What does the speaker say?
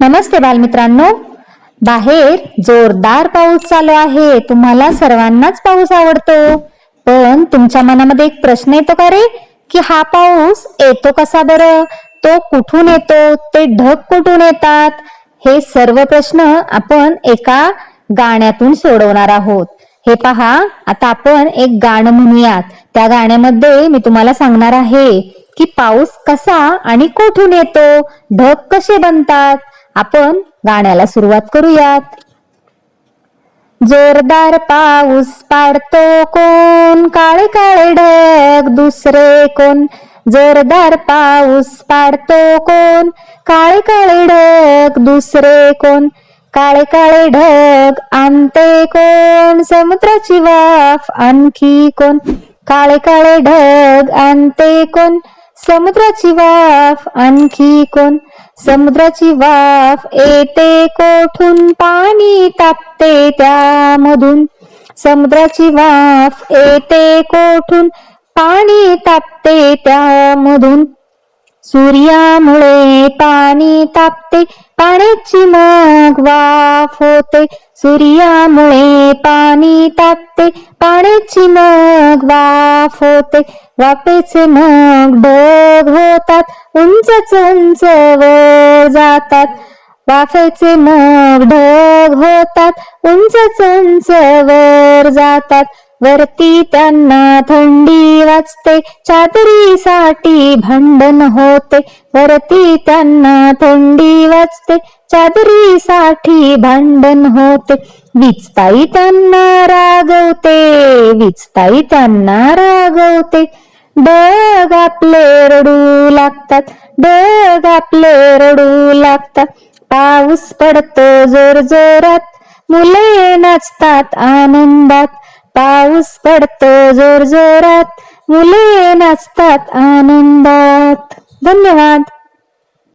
नमस्ते बालमित्रांनो. बाहेर जोरदार पाऊस चालू आहे. तुम्हाला सर्वांनाच पाऊस आवडतो. पण तुमच्या मनामध्ये एक प्रश्न येतो का रे? की हा पाऊस येतो कसा बरं? तो कुठून येतो? ते ढग कुठून येतात? हे सर्व प्रश्न आपण एका गाण्यातून सोडवणार आहोत. हे पहा आता आपण एक गाणं म्हणूयात. त्या गाण्यामध्ये मी तुम्हाला सांगणार आहे की पाऊस कसा आणि कुठून येतो? ढग कसे बनतात? आपण गाण्याला सुरुवात करूयात. जोरदार पाऊस पाडतो कोण काळे काळे ढग दुसरे कोण? जोरदार पाऊस पाडतो कोण काळे काळे ढग दुसरे कोण? काळे काळे ढग आणते कोण समुद्राची वाफ आणखी कोण? काळे काळे ढग आणते कोण समुद्राची वाफ आणखी कोण? समुद्राची वाफ येते कोठून? पाणी तापते त्यामधून. समुद्राची वाफ येते कोठून? पाणी तापते त्यामधून. सूर्यामुळे पाणी तापते पाण्याची मग वाफ होते. सूर्यामुळे पाणी तापते. पाण्याची मग वाफ होते. वाफेचे मग ढग होतात. उंच उंच वर जातात. वाफेचे मग ढग होतात. उंचच उंच वर जातात. वरती त्यांना थंडी वाजते. चादरीसाठी भांडण होते. वरती त्यांना थंडी वाजते. चादरीसाठी भांडण होते. विचताई त्यांना रागवते. विचताई त्यांना रागवते. डग आपले रडू लागतात. डग आपले रडू लागतात. पाऊस पडतो जोर जोरात. मुले नाचतात आनंदात. पाऊस पडतो जोर जोरात. मुले नाचतात आनंदात. धन्यवाद.